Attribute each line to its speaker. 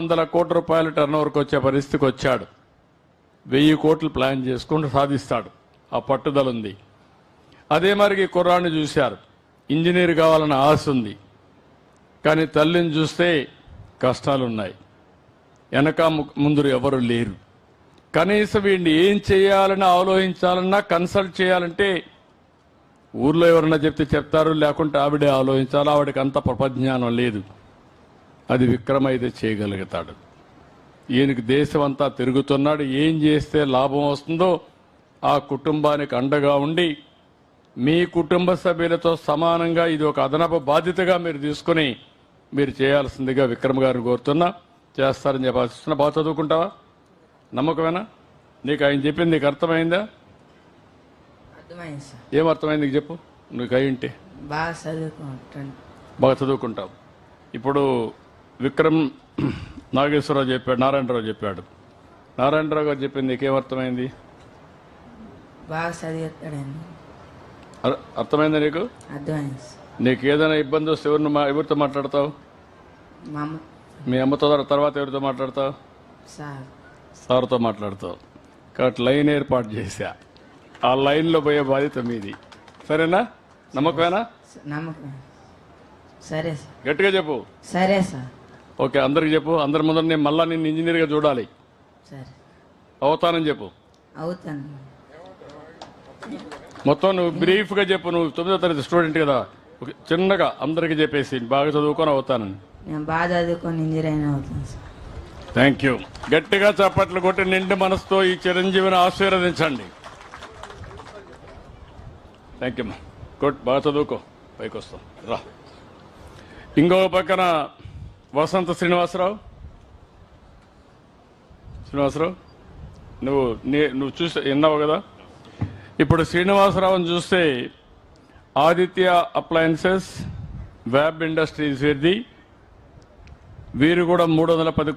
Speaker 1: వందల కోట్ల రూపాయల టర్న్ ఓవర్కి వచ్చే పరిస్థితికి వచ్చాడు. వెయ్యి కోట్లు ప్లాన్ చేసుకుంటూ సాధిస్తాడు. ఆ పట్టుదల ఉంది. అదే మరికి కుర్రాన్ని చూశారు. ఇంజనీర్ కావాలన్న ఆశ ఉంది. కానీ తల్లిని చూస్తే కష్టాలు ఉన్నాయి వెనక ము- ముందు ఎవరు లేరు. కనీసం వీడిని ఏం చేయాలని ఆలోచించాలన్నా కన్సల్ట్ చేయాలంటే ఊర్లో ఎవరన్నా చెప్తే చెప్తారు లేకుంటే ఆవిడే ఆలోచించాలి. ఆవిడకి అంత ప్రపజ్ఞానం లేదు. అది విక్రమ్ అయితే చేయగలుగుతాడు. ఈయనకి దేశం అంతా తిరుగుతున్నాడు. ఏం చేస్తే లాభం వస్తుందో ఆ కుటుంబానికి అండగా ఉండి మీ కుటుంబ సభ్యులతో సమానంగా ఇది ఒక అదనపు బాధ్యతగా మీరు తీసుకుని మీరు చేయాల్సిందిగా విక్రమ్ గారిని కోరుతున్నా. చేస్తారని చెప్పి ఆశిస్తున్నా బాగా చదువుకుంటావా? నమ్మకమేనా? నీకు ఆయన చెప్పింది నీకు అర్థమైందా? ఏం అర్థమైంది నీకు చెప్పు? నీకు అయింటే
Speaker 2: బాగా చదువుకుంటాను.
Speaker 1: బాగా చదువుకుంటావు. ఇప్పుడు విక్రమ్ నాగేశ్వరరావు చెప్పాడు నారాయణరావు చెప్పాడు. నారాయణరావు గారు చెప్పింది నీకేమర్థమైంది?
Speaker 2: బాగా చదివేస్తాడండి
Speaker 1: అర్- అర్థమైందా నీకు?
Speaker 2: అర్థమైంది. సార్
Speaker 1: నీకు ఏదైనా ఇబ్బంది వస్తే ఎవరిని మా ఎవరితో మాట్లాడతావు?
Speaker 2: మా అమ్మ.
Speaker 1: మీ అమ్మతో తర్వాత ఎవరితో మాట్లాడతావు?
Speaker 2: సార్.
Speaker 1: సార్తో మాట్లాడతావు. కాబట్టి లైన్ ఏర్పాటు చేశా. ఆ లైన్లో పోయే బాధ్యత మీది. సరేనా? నమ్మకమేనా?
Speaker 2: నమ్మకం సరే సార్.
Speaker 1: గట్టిగా చెప్పు.
Speaker 2: సరే సార్.
Speaker 1: ఓకే అందరికి చెప్పు. అందరి ముందర నేను మళ్ళా నిన్ను ఇంజనీర్గా చూడాలి. అవుతానని చెప్పు.
Speaker 2: అవుతాను.
Speaker 1: మొత్తం నువ్వు బ్రీఫ్గా చెప్పు. నువ్వు తొమ్మిదో తరగతి స్టూడెంట్ కదా. చిన్నగా అందరికీ చెప్పేసి బాగా చదువుకొని అవుతానని.
Speaker 2: నేను బాగా చదువుకొని ఇంజనీర్ అయినా అవుతాను
Speaker 1: థ్యాంక్ యూ గట్టిగా చప్పట్లు కొట్టి నిండి మనసుతో ఈ చిరంజీవిని ఆశీర్వదించండి. థ్యాంక్ యూ గుడ్ బాగా చదువుకో. పైకి వస్తాం రా. ఇంకో పక్కన వసంత శ్రీనివాసరావు? శ్రీనివాసరావు నువ్వు నీ నువ్వు చూసి విన్నావు కదా? ఇప్పుడు శ్రీనివాసరావుని చూస్తే ఆదిత్య అప్లయన్సెస్ వ్యాబ్ ఇండస్ట్రీస్ వీరిది. వీరు కూడా మూడు వందల పది